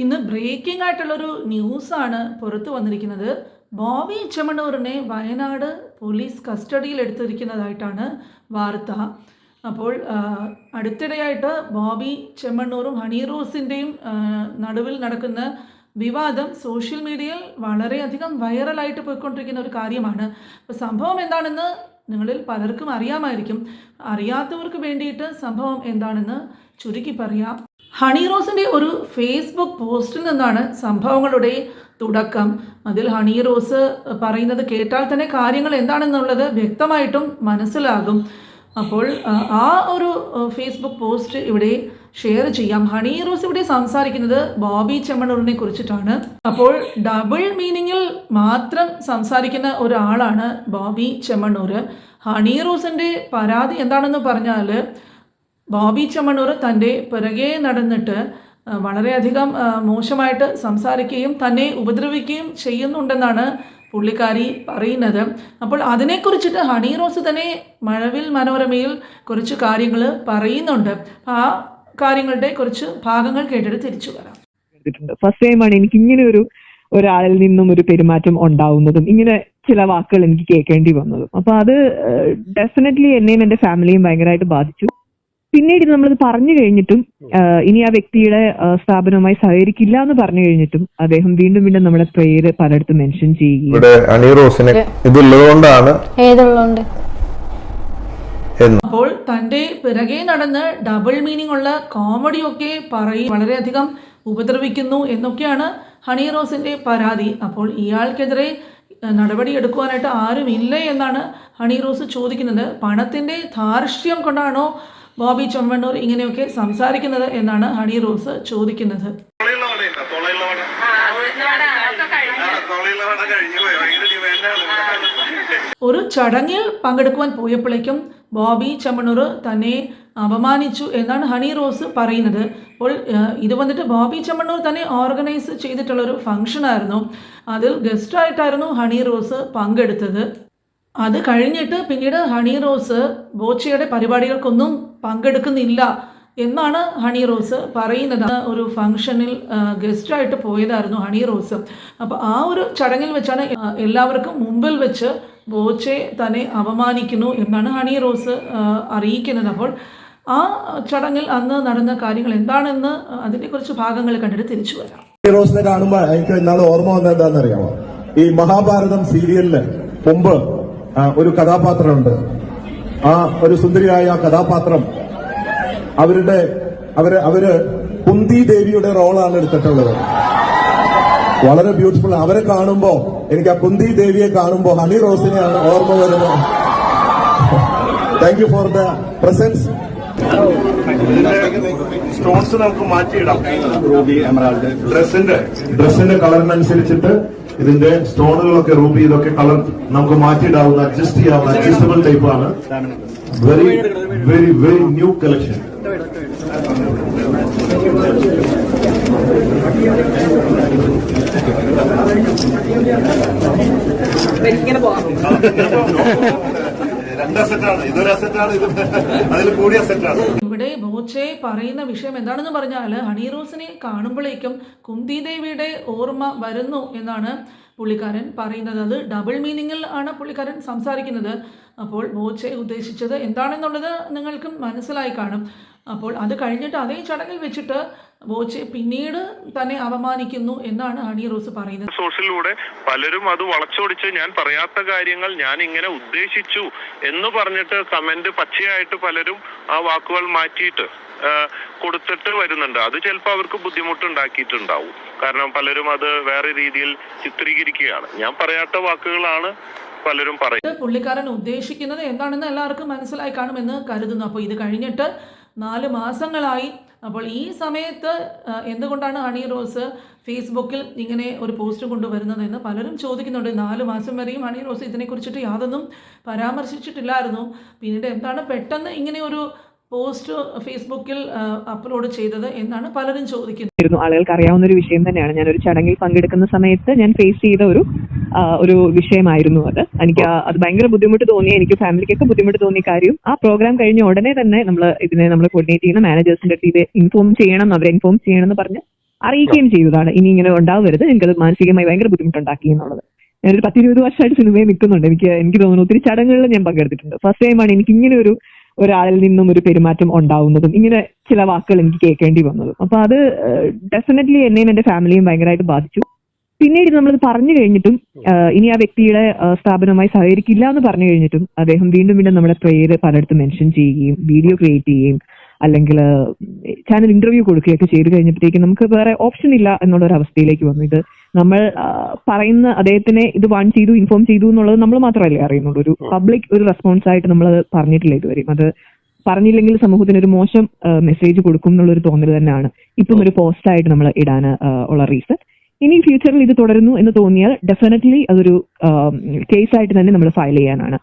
ഇന്ന് ബ്രേക്കിംഗ് ആയിട്ടുള്ളൊരു ന്യൂസാണ് പുറത്തു വന്നിരിക്കുന്നത്. ബോബി ചെമ്മണൂറിനെ വയനാട് പോലീസ് കസ്റ്റഡിയിൽ എടുത്തിരിക്കുന്നതായിട്ടാണ് വാർത്ത. അപ്പോൾ അടുത്തിടെയായിട്ട് ബോബി ചെമ്മണ്ണൂറും ഹണി റോസിന്റെയും നടുവിൽ നടക്കുന്ന വിവാദം സോഷ്യൽ മീഡിയയിൽ വളരെയധികം വൈറലായിട്ട് പോയിക്കൊണ്ടിരിക്കുന്ന ഒരു കാര്യമാണ്. അപ്പോൾ സംഭവം എന്താണെന്ന് നിങ്ങളിൽ പലർക്കും അറിയാമായിരിക്കും. അറിയാത്തവർക്ക് വേണ്ടിയിട്ട് സംഭവം എന്താണെന്ന് ചുരുക്കി പറയാം. ഹണി റോസിന്റെ ഒരു ഫേസ്ബുക്ക് പോസ്റ്റിൽ നിന്നാണ് സംഭവങ്ങളുടെ തുടക്കം. അതിൽ ഹണി റോസ് പറയുന്നത് കേട്ടാൽ തന്നെ കാര്യങ്ങൾ എന്താണെന്നുള്ളത് വ്യക്തമായിട്ടും മനസ്സിലാകും. അപ്പോൾ ആ, ഒരു ഫേസ്ബുക്ക് പോസ്റ്റ് ഇവിടെ ഷെയർ ചെയ്യാം. ഹണി റോസ് ഇവിടെ സംസാരിക്കുന്നത് ബോബി ചെമ്മണൂറിനെ കുറിച്ചിട്ടാണ്. അപ്പോൾ ഡബിൾ മീനിങ്ങിൽ മാത്രം സംസാരിക്കുന്ന ഒരാളാണ് ബോബി ചെമ്മണൂർ. ഹണി റോസിന്റെ പരാതി എന്താണെന്ന് പറഞ്ഞാൽ ബോബി ചമ്മണൂർ തന്റെ പിറകെ നടന്നിട്ട് വളരെയധികം മോശമായിട്ട് സംസാരിക്കുകയും തന്നെ ഉപദ്രവിക്കുകയും ചെയ്യുന്നുണ്ടെന്നാണ് പുള്ളിക്കാരി പറയുന്നത്. അപ്പോൾ അതിനെക്കുറിച്ചിട്ട് ഹണി റോസ് തന്നെ മഴവിൽ മനോരമയിൽ കുറച്ച് കാര്യങ്ങൾ പറയുന്നുണ്ട്. ആ കാര്യങ്ങളുടെ കുറച്ച് ഭാഗങ്ങൾ കേട്ടിട്ട് തിരിച്ചു വരാം. ഫസ്റ്റ് ടൈമാണ് എനിക്ക് ഇങ്ങനെ ഒരു ഒരാളിൽ നിന്നും ഒരു പെരുമാറ്റം ഉണ്ടാവുന്നതും ഇങ്ങനെ ചില വാക്കുകൾ എനിക്ക് കേൾക്കേണ്ടി വന്നതും. അപ്പൊ അത് ഡെഫിനറ്റ്ലി എന്നെയും എന്റെ ഫാമിലിയും ഭയങ്കരമായിട്ട് ബാധിച്ചു. പിന്നീട് നമ്മളത് പറഞ്ഞു കഴിഞ്ഞിട്ടും ഇനി ആ വ്യക്തിയുടെ സ്ഥാപനവുമായി സഹകരിക്കില്ല എന്ന് പറഞ്ഞു കഴിഞ്ഞിട്ടും അദ്ദേഹം വീണ്ടും വീണ്ടും നമ്മുടെ പേര് പലയിടത്തും മെൻഷൻ ചെയ്യുകയും അപ്പോൾ തന്റെ പിറകെ നടന്ന് ഡബിൾ മീനിങ് ഉള്ള കോമഡി ഒക്കെ പറയും വളരെയധികം ഉപദ്രവിക്കുന്നു എന്നൊക്കെയാണ് ഹണി റോസിന്റെ പരാതി. അപ്പോൾ ഇയാൾക്കെതിരെ നടപടി എടുക്കുവാനായിട്ട് ആരും ഇല്ലേ എന്നാണ് ഹണി റോസ് ചോദിക്കുന്നത്. പണത്തിന്റെ ധാർഷ്ട്യം കൊണ്ടാണോ ബോബി ചൊമ്പണ്ണൂർ ഇങ്ങനെയൊക്കെ സംസാരിക്കുന്നത് എന്നാണ് ഹണി റോസ് ചോദിക്കുന്നത്. ഒരു ചടങ്ങിൽ പങ്കെടുക്കുവാൻ പോയപ്പോഴേക്കും ബോബി ചെമ്മണ്ണൂർ തന്നെ അപമാനിച്ചു എന്നാണ് ഹണി റോസ് പറയുന്നത്. അപ്പോൾ ഇത് വന്നിട്ട് ബോബി ചെമ്മണ്ണൂർ തന്നെ ഓർഗനൈസ് ചെയ്തിട്ടുള്ളൊരു ഫംഗ്ഷനായിരുന്നു അതിൽ ഗസ്റ്റായിട്ടായിരുന്നു ഹണി റോസ് പങ്കെടുത്തത്. അത് കഴിഞ്ഞിട്ട് പിന്നീട് ഹണി റോസ് ബോച്ചയുടെ പരിപാടികൾക്കൊന്നും പങ്കെടുക്കുന്നില്ല എന്നാണ് ഹണി റോസ് പറയുന്നത്. ഒരു ഫംഗ്ഷനിൽ ഗസ്റ്റായിട്ട് പോയതായിരുന്നു ഹണി റോസ്. അപ്പോൾ ആ ഒരു ചടങ്ങിൽ വെച്ചാണ് എല്ലാവർക്കും മുമ്പിൽ വെച്ച് ബോച്ചെ തന്നെ അപമാനിക്കുന്നു എന്നാണ് ഹണി റോസ് അറിയിക്കുന്നത്. അപ്പോൾ ആ ചടങ്ങിൽ അന്ന് നടന്ന കാര്യങ്ങൾ എന്താണെന്ന് അതിനെക്കുറിച്ച് കുറച്ച് ഭാഗങ്ങൾ കണ്ടിട്ട് തിരിച്ചു വരാം. ഹണി റോസിനെ കാണുമ്പോൾ എനിക്ക് ഇന്നാൾ ഓർമ്മ വന്നത് എന്താണെന്ന് അറിയാമോ? ഈ മഹാഭാരതം സീരിയലിന് മുമ്പ് ഒരു കഥാപാത്രമുണ്ട്. ആ ഒരു സുന്ദരിയായ ആ കഥാപാത്രം അവരുടെ അവർ അവർ കുന്തി ദേവിയുടെ റോളാണ് എടുത്തിട്ടുള്ളത്. വളരെ ബ്യൂട്ടിഫുൾ അവരെ കാണുമ്പോ എനിക്ക് ആ കുന്തി ദേവിയെ കാണുമ്പോ ഹണി റോസിനെയാണ് ഓർമ്മ വരുന്നത്. Thank you for the presence stones നമുക്ക് മാറ്റിയിടാം. റൂബി എമറാൾഡ് ഡ്രസ്സിന്റെ ഡ്രസ്സിന്റെ കളറിനനുസരിച്ചിട്ട് ഇതിന്റെ സ്റ്റോണുകളൊക്കെ റൂബി ഇതൊക്കെ കളർ നമുക്ക് മാറ്റിയിടാവുന്ന അഡ്ജസ്റ്റ് ചെയ്യാവുന്ന അഡ്ജസ്റ്റബിൾ ടൈപ്പ് ആണ്. Very very very new collection ഇതൊരു കൂടിയ ഇവിടെ ബോച്ചെ പറയുന്ന വിഷയം എന്താണെന്ന് പറഞ്ഞാൽ ഹണി റോസിനെ കാണുമ്പോഴേക്കും കുന്തി ദേവിയുടെ ഓർമ്മ വരുന്നു എന്നാണ് പുള്ളിക്കാരൻ പറയുന്നത്. അത് ഡബിൾ മീനിങ്ങിൽ ആണ് പുള്ളിക്കാരൻ സംസാരിക്കുന്നത്. അപ്പോൾ മോച്ച ഉദ്ദേശിച്ചത് എന്താണെന്നുള്ളത് നിങ്ങൾക്കും മനസ്സിലായി കാണും. അപ്പോൾ അത് കഴിഞ്ഞിട്ട് അതേ ചടങ്ങിൽ വെച്ചിട്ട് ബോച്ചെ പിന്നീട് തന്നെ അപമാനിക്കുന്നു എന്നാണ് ഹണി റോസ് പറയുന്നത്. സോഷ്യലിലൂടെ പലരും അത് വളച്ചൊടിച്ച് ഞാൻ പറയാത്ത കാര്യങ്ങൾ ഞാൻ ഇങ്ങനെ ഉദ്ദേശിച്ചു എന്ന് പറഞ്ഞിട്ട് കമന്റ് പച്ചയായിട്ട് പലരും ആ വാക്കുകൾ മാറ്റിയിട്ട് കൊടുത്തിട്ട് വരുന്നുണ്ട്. അത് ചിലപ്പോൾ അവർക്ക് ബുദ്ധിമുട്ടുണ്ടാക്കിയിട്ടുണ്ടാവും. കാരണം പലരും അത് വേറെ രീതിയിൽ ചിത്രീകരിക്കുകയാണ്. ഞാൻ പറയാത്ത വാക്കുകളാണ് പലരും പറയും. പുള്ളിക്കാരൻ ഉദ്ദേശിക്കുന്നത് എന്താണെന്ന് എല്ലാവർക്കും മനസ്സിലായി കാണുമെന്ന് കരുതുന്നു. അപ്പോൾ ഇത് കഴിഞ്ഞിട്ട് നാല് മാസങ്ങളായി. അപ്പോൾ ഈ സമയത്ത് എന്തുകൊണ്ടാണ് ഹണി റോസ് ഫേസ്ബുക്കിൽ ഇങ്ങനെ ഒരു പോസ്റ്റ് കൊണ്ടുവരുന്നതെന്ന് പലരും ചോദിക്കുന്നുണ്ട്. നാല് മാസം വരെയും ഹണി റോസ് ഇതിനെക്കുറിച്ചിട്ട് യാതൊന്നും പരാമർശിച്ചിട്ടില്ലായിരുന്നു. പിന്നീട് എന്താണ് പെട്ടെന്ന് ഇങ്ങനെ ഒരു പോസ്റ്റ് ഫേസ്ബുക്കിൽ അപ്ലോഡ് ചെയ്തത് എന്നാണ് പലരും ചോദിക്കുന്നത്. ആളുകൾക്ക് അറിയാവുന്ന ഒരു വിഷയം തന്നെയാണ്. ഞാൻ ഒരു ചടങ്ങിൽ പങ്കെടുക്കുന്ന സമയത്ത് ഞാൻ ഫേസ് ചെയ്ത ഒരു ഒരു വിഷയമായിരുന്നു അത്. എനിക്ക് അത് ഭയങ്കര ബുദ്ധിമുട്ട് തോന്നി എനിക്ക് ഫാമിലിക്കൊക്കെ ബുദ്ധിമുട്ട് തോന്നിയ കാര്യം ആ പ്രോഗ്രാം കഴിഞ്ഞ ഉടനെ തന്നെ നമ്മൾ ഇതിനെ നമ്മൾ കോർഡിനേറ്റ് ചെയ്യുന്ന മാനേജേഴ്സിന്റെ അടുത്ത് ഇത് ഇൻഫോം ചെയ്യണം അവരെ ഇൻഫോം ചെയ്യണം എന്ന് പറഞ്ഞ് അറിയിക്കുകയും ചെയ്തതാണ്. ഇനി ഇങ്ങനെ ഉണ്ടാവരുത്. അത് മാനസികമായി ഭയങ്കര ബുദ്ധിമുട്ടുണ്ടാക്കി എന്നുള്ളത്. ഞാനൊരു പത്തിരുപത് വർഷമായിട്ട് സിനിമയിൽ നിൽക്കുന്നുണ്ട്. എനിക്ക് എനിക്ക് തോന്നുന്നു ഒത്തിരി ചടങ്ങുകളിൽ ഞാൻ പങ്കെടുത്തിട്ടുണ്ട്. ഫസ്റ്റ് ടൈമാണ് എനിക്ക് ഇങ്ങനെ ഒരു ഒരാളിൽ നിന്നും ഒരു പെരുമാറ്റം ഉണ്ടാവുന്നതും ഇങ്ങനെ ചില വാക്കുകൾ എനിക്ക് കേൾക്കേണ്ടി വന്നതും. അപ്പൊ അത് ഡെഫിനറ്റ്ലി എന്നെയും എന്റെ ഫാമിലിയും ഭയങ്കരമായിട്ട് ബാധിച്ചു. പിന്നീട് നമ്മളത് പറഞ്ഞു കഴിഞ്ഞിട്ടും ഇനി ആ വ്യക്തിയുടെ സ്ഥാപനവുമായി സഹകരിക്കില്ല എന്ന് പറഞ്ഞു കഴിഞ്ഞിട്ടും അദ്ദേഹം വീണ്ടും വീണ്ടും നമ്മുടെ പേര് പലയിടത്തും മെൻഷൻ ചെയ്യുകയും വീഡിയോ ക്രിയേറ്റ് ചെയ്യുകയും അല്ലെങ്കിൽ ചാനൽ ഇന്റർവ്യൂ കൊടുക്കുകയൊക്കെ ചെയ്തു കഴിഞ്ഞപ്പോഴത്തേക്കും നമുക്ക് വേറെ ഓപ്ഷൻ ഇല്ല എന്നുള്ള ഒരു അവസ്ഥയിലേക്ക് വന്നു. ഇത് നമ്മൾ പറയുന്ന അദ്ദേഹത്തിനെ ഇത് വാൺ ചെയ്തു ഇൻഫോം ചെയ്തു എന്നുള്ളത് നമ്മൾ മാത്രമല്ലേ അറിയുന്നുള്ളൂ. ഒരു പബ്ലിക് ഒരു റെസ്പോൺസ് ആയിട്ട് നമ്മൾ പറഞ്ഞിട്ടില്ല ഇതുവരെയും. അത് പറഞ്ഞില്ലെങ്കിൽ സമൂഹത്തിന് ഒരു മോശം മെസ്സേജ് കൊടുക്കും എന്നുള്ളൊരു തോന്നൽ തന്നെയാണ്. ഇപ്പം ഒരു പോസ്റ്റായിട്ട് നമ്മൾ ഇടാൻ ഉള്ള റീസൺ ഇനി ഫ്യൂച്ചറിൽ ഇത് തുടരുന്നു എന്ന് തോന്നിയാൽ ഡെഫിനറ്റ്ലി അതൊരു കേസായിട്ട് തന്നെ നമ്മൾ ഫയൽ ചെയ്യാനാണ്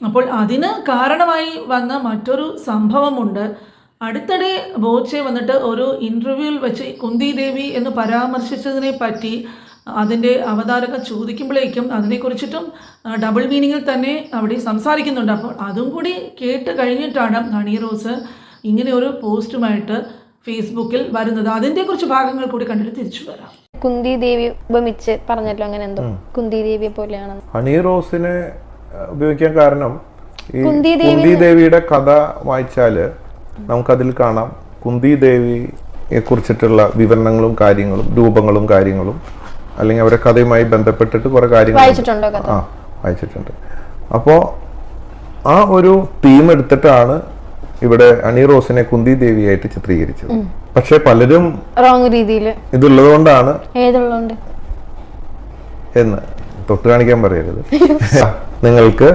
അപ്പോൾ അതിന് കാരണമായി വന്ന മറ്റൊരു സംഭവമുണ്ട്. അടുത്തിടെ ബോച്ചെ വന്നിട്ട് ഒരു ഇന്റർവ്യൂവിൽ വെച്ച് കുന്തി ദേവി എന്ന് പരാമർശിച്ചതിനെ പറ്റി അതിന്റെ അവതാരക ചോദിക്കുമ്പോഴേക്കും അതിനെക്കുറിച്ചിട്ടും ഡബിൾ മീനിങ്ങിൽ തന്നെ അവിടെ സംസാരിക്കുന്നുണ്ട്. അപ്പോൾ അതും കൂടി കേട്ട് കഴിഞ്ഞിട്ടാണ് ഹണി റോസ് ഇങ്ങനെ ഒരു പോസ്റ്റുമായിട്ട് ഫേസ്ബുക്കിൽ വരുന്നത്. അതിന്റെ കുറച്ച് ഭാഗങ്ങൾ കൂടി കണ്ടിട്ട് തിരിച്ചു വരാം. കുന്തി ദേവി ഉപമിച്ച് പറഞ്ഞല്ലോ അങ്ങനെ എന്തോ. കുന്തി ദേവിയെ പോലെയാണ് ഹണി റോസിനെ ഉപയോഗിക്കാൻ കാരണം ഈ കുന്തി ദേവി- കുന്തി ദേവിയുടെ കഥ വായിച്ചാൽ നമുക്കതിൽ കാണാം. കുന്തി ദേവിയെ കുറിച്ചിട്ടുള്ള വിവരണങ്ങളും കാര്യങ്ങളും രൂപങ്ങളും കാര്യങ്ങളും അല്ലെങ്കിൽ അവരുടെ കഥയുമായി ബന്ധപ്പെട്ടിട്ട് കുറെ കാര്യങ്ങൾ? ആ വായിച്ചിട്ടുണ്ട്. അപ്പോ ആ ഒരു തീം എടുത്തിട്ടാണ് ഇവിടെ അണി റോസിനെ കുന്തി ദേവിയായിട്ട് ചിത്രീകരിച്ചത് പക്ഷെ പലരും റോങ് രീതിയിൽ ഇതുള്ളത് കൊണ്ടാണ് ഏതുള്ളതുകൊണ്ട്? എന്ന് തൊട്ട് കാണിക്കാൻ പറയരുത്. നിങ്ങൾക്ക്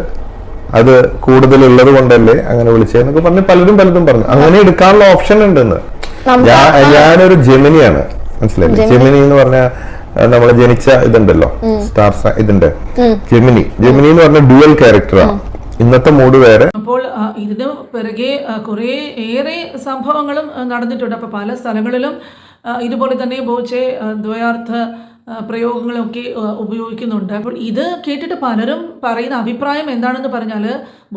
അത് കൂടുതലുള്ളത് കൊണ്ടല്ലേ അങ്ങനെ വിളിച്ചതെന്നൊക്കെ പറഞ്ഞ് പലരും പലതും പറഞ്ഞു. അങ്ങനെ എടുക്കാനുള്ള ഓപ്ഷൻ ഉണ്ടെന്ന്. ഞാൻ ഞാനൊരു ജെമിനിയാണ്. മനസ്സിലായില്ലേ? ജെമിനി. എന്ന് പറഞ്ഞ നമ്മൾ ജനിച്ച ഇതുണ്ടല്ലോ. സ്റ്റാർ ഇതുണ്ട്. ജെമിനി. ജെമിനി എന്ന് പറഞ്ഞ ഡ്യുവൽ ക്യാരക്ടറാണ് ഇന്നത്തെ മൂഡ് വേറെ. അപ്പോൾ ഇതിന് പിറകെ കുറെ ഏറെ സംഭവങ്ങളും നടന്നിട്ടുണ്ട്. അപ്പോൾ പല സ്ഥലങ്ങളിലും ഇതുപോലെ തന്നെ ബോച്ചെ ദ്വയാർത്ഥ പ്രയോഗങ്ങളൊക്കെ ഉപയോഗിക്കുന്നുണ്ട്. അപ്പോൾ ഇത് കേട്ടിട്ട് പലരും പറയുന്ന അഭിപ്രായം എന്താണെന്ന് പറഞ്ഞാൽ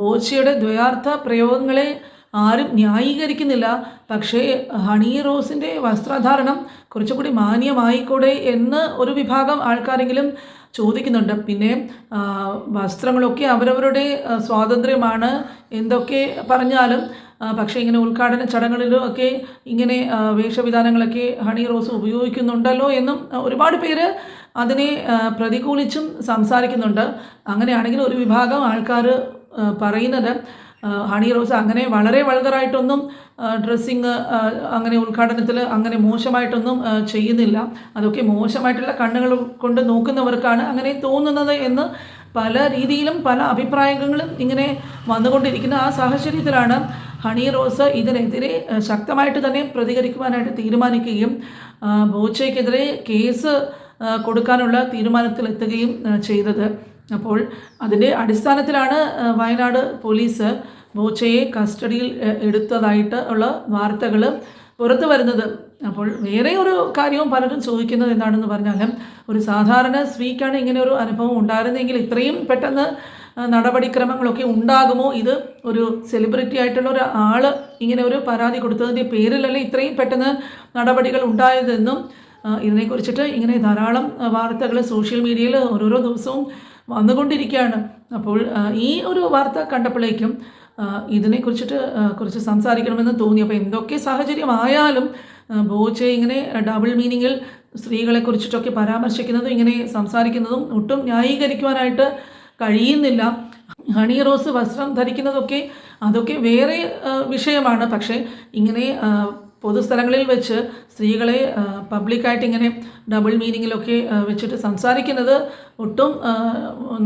ബോച്ചയുടെ ദ്വയാർത്ഥ പ്രയോഗങ്ങളെ ആരും ന്യായീകരിക്കുന്നില്ല. പക്ഷേ ഹണി റോസിന്റെ വസ്ത്രധാരണം കുറച്ചുകൂടി മാന്യമായിക്കൂടെ എന്ന് ഒരു വിഭാഗം ആൾക്കാരെങ്കിലും ചോദിക്കുന്നുണ്ട്. പിന്നെ വസ്ത്രങ്ങളൊക്കെ അവരവരുടെ സ്വാതന്ത്ര്യമാണ് എന്തൊക്കെ പറഞ്ഞാലും പക്ഷേ ഇങ്ങനെ ഉദ്ഘാടന ചടങ്ങുകളിലും ഒക്കെ ഇങ്ങനെ വേഷവിധാനങ്ങളൊക്കെ ഹണി റോസ് ഉപയോഗിക്കുന്നുണ്ടല്ലോ എന്നും ഒരുപാട് പേര് അതിനെ പ്രതികൂലിച്ചും സംസാരിക്കുന്നുണ്ട്. അങ്ങനെയാണെങ്കിൽ ഒരു വിഭാഗം ആൾക്കാർ പറയുന്നത് ഹണി റോസ് അങ്ങനെ വളരെ വൾഗറായിട്ടൊന്നും ഡ്രസ്സിങ് അങ്ങനെ ഉദ്ഘാടനത്തിൽ അങ്ങനെ മോശമായിട്ടൊന്നും ചെയ്യുന്നില്ല. അതൊക്കെ മോശമായിട്ടുള്ള കണ്ണുകൾ കൊണ്ട് നോക്കുന്നവർക്കാണ് അങ്ങനെ തോന്നുന്നത് എന്ന് പല രീതിയിലും പല അഭിപ്രായങ്ങളും ഇങ്ങനെ വന്നുകൊണ്ടിരിക്കുന്ന ആ സാഹചര്യത്തിലാണ് ഹണി റോസ് ഇതിനെതിരെ ശക്തമായിട്ട് തന്നെ പ്രതികരിക്കുവാനായിട്ട് തീരുമാനിക്കുകയും ബോച്ചയ്ക്കെതിരെ കേസ് കൊടുക്കാനുള്ള തീരുമാനത്തിലെത്തുകയും ചെയ്തത്. അപ്പോൾ അതിന്റെ അടിസ്ഥാനത്തിലാണ് വയനാട് പോലീസ് ബോച്ചയെ കസ്റ്റഡിയിൽ എടുത്തതായിട്ട് ഉള്ള വാർത്തകൾ പുറത്തു വരുന്നത്. അപ്പോൾ വേറെ ഒരു കാര്യവും പലരും ചോദിക്കുന്നത് എന്താണെന്ന് പറഞ്ഞാൽ ഒരു സാധാരണ സ്ത്രീക്കാണ് ഇങ്ങനെ ഒരു അനുഭവം ഉണ്ടായിരുന്നെങ്കിൽ ഇത്രയും പെട്ടെന്ന് നടപടിക്രമങ്ങളൊക്കെ ഉണ്ടാകുമോ? ഇത് ഒരു സെലിബ്രിറ്റി ആയിട്ടുള്ള ഒരു ആൾ ഇങ്ങനെ ഒരു പരാതി കൊടുത്തതിന്റെ പേരിലല്ലേ ഇത്രയും പെട്ടെന്ന് നടപടികൾ ഉണ്ടായതെന്നും ഇതിനെക്കുറിച്ചിട്ട് ഇങ്ങനെ ധാരാളം വാർത്തകൾ സോഷ്യൽ മീഡിയയിൽ ഓരോരോ ദിവസവും വന്നുകൊണ്ടിരിക്കുകയാണ്. അപ്പോൾ ഈ ഒരു വാർത്ത കണ്ടപ്പോഴേക്കും ഇതിനെക്കുറിച്ചിട്ട് കുറച്ച് സംസാരിക്കണമെന്ന് തോന്നി. അപ്പോൾ എന്തൊക്കെ സാഹചര്യമായാലും ബോച്ചെ ഇങ്ങനെ ഡബിൾ മീനിങ്ങിൽ സ്ത്രീകളെ കുറിച്ചിട്ടൊക്കെ പരാമർശിക്കുന്നതും ഇങ്ങനെ സംസാരിക്കുന്നതും ഒട്ടും ന്യായീകരിക്കുവാനായിട്ട് കഴിയുന്നില്ല. ഹണി റോസ് വസ്ത്രം ധരിക്കുന്നതൊക്കെ അതൊക്കെ വേറെ വിഷയമാണ്. പക്ഷേ ഇങ്ങനെ പൊതുസ്ഥലങ്ങളിൽ വെച്ച് സ്ത്രീകളെ പബ്ലിക്കായിട്ട് ഇങ്ങനെ ഡബിൾ മീനിങ്ങിലൊക്കെ വെച്ചിട്ട് സംസാരിക്കുന്നത് ഒട്ടും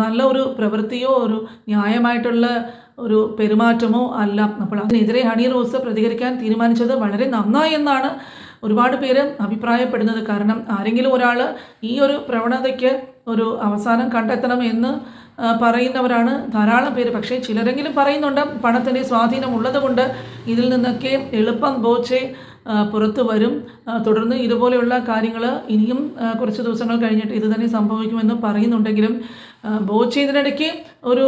നല്ല ഒരു പ്രവൃത്തിയോ ഒരു ന്യായമായിട്ടുള്ള ഒരു പെരുമാറ്റമോ അല്ല. അപ്പോൾ അതിനെതിരെ ഹണി റോസ് പ്രതികരിക്കാൻ തീരുമാനിച്ചത് വളരെ നന്നായി എന്നാണ് ഒരുപാട് പേര് അഭിപ്രായപ്പെടുന്നത്. കാരണം ആരെങ്കിലും ഒരാൾ ഈ ഒരു പ്രവണതയ്ക്ക് ഒരു അവസാനം കണ്ടെത്തണം എന്ന് പറയുന്നവരാണ് ധാരാളം പേര്. പക്ഷേ ചിലരെങ്കിലും പറയുന്നുണ്ട് പണത്തിന്റെ സ്വാധീനം ഉള്ളതുകൊണ്ട് ഇതിൽ നിന്നൊക്കെ എളുപ്പം ബോച്ചെ പുറത്തു വരും. തുടർന്ന് ഇതുപോലെയുള്ള കാര്യങ്ങൾ ഇനിയും കുറച്ച് ദിവസങ്ങൾ കഴിഞ്ഞിട്ട് ഇത് തന്നെ സംഭവിക്കുമെന്ന് പറയുന്നുണ്ടെങ്കിലും ബോച്ചെ ഇതിനിടയ്ക്ക് ഒരു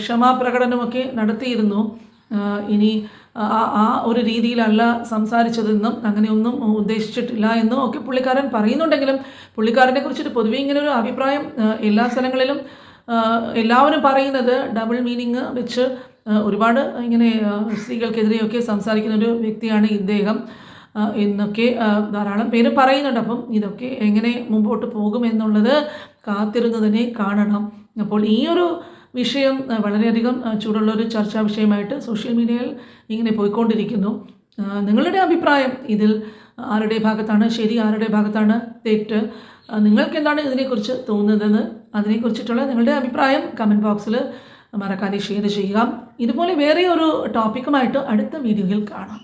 ക്ഷമാപ്രകടനമൊക്കെ നടത്തിയിരുന്നു. ഇനി ആ ഒരു രീതിയിലല്ല സംസാരിച്ചതെന്നും അങ്ങനെയൊന്നും ഉദ്ദേശിച്ചിട്ടില്ല എന്നും ഒക്കെ പുള്ളിക്കാരൻ പറയുന്നുണ്ടെങ്കിലും പുള്ളിക്കാരനെ കുറിച്ചിട്ട് പൊതുവെ ഇങ്ങനെ ഒരു അഭിപ്രായം എല്ലാ സ്ഥലങ്ങളിലും എല്ലാവരും പറയുന്നത് ഡബിൾ മീനിങ് വെച്ച് ഒരുപാട് ഇങ്ങനെ സ്ത്രീകൾക്കെതിരെയൊക്കെ സംസാരിക്കുന്ന ഒരു വ്യക്തിയാണ് ഇദ്ദേഹം എന്നൊക്കെ ധാരാളം പേര് പറയുന്നുണ്ട്. അപ്പം ഇതൊക്കെ എങ്ങനെ മുമ്പോട്ട് പോകും എന്നുള്ളത് കാത്തിരുന്നതിനെ കാണണം. അപ്പോൾ ഈ ഒരു വിഷയം വളരെയധികം ചൂടുള്ള ഒരു ചർച്ചാ വിഷയമായിട്ട് സോഷ്യൽ മീഡിയയിൽ ഇങ്ങനെ പോയിക്കൊണ്ടിരിക്കുന്നു. നിങ്ങളുടെ അഭിപ്രായം ഇതിൽ ആരുടെ ഭാഗത്താണ്? ശരി ആരുടെ ഭാഗത്താണ് തെറ്റ്? നിങ്ങൾക്ക് എന്താണ് ഇതിനെക്കുറിച്ച് തോന്നുന്നത്? അതിനെക്കുറിച്ചിട്ടുള്ള നിങ്ങളുടെ അഭിപ്രായം കമന്റ് ബോക്സിൽ മറക്കാതെ ഷെയർ ചെയ്യുക. ഇതുപോലെ വേറെ ഒരു ടോപ്പിക്കുമായിട്ട് അടുത്ത വീഡിയോയിൽ കാണാം.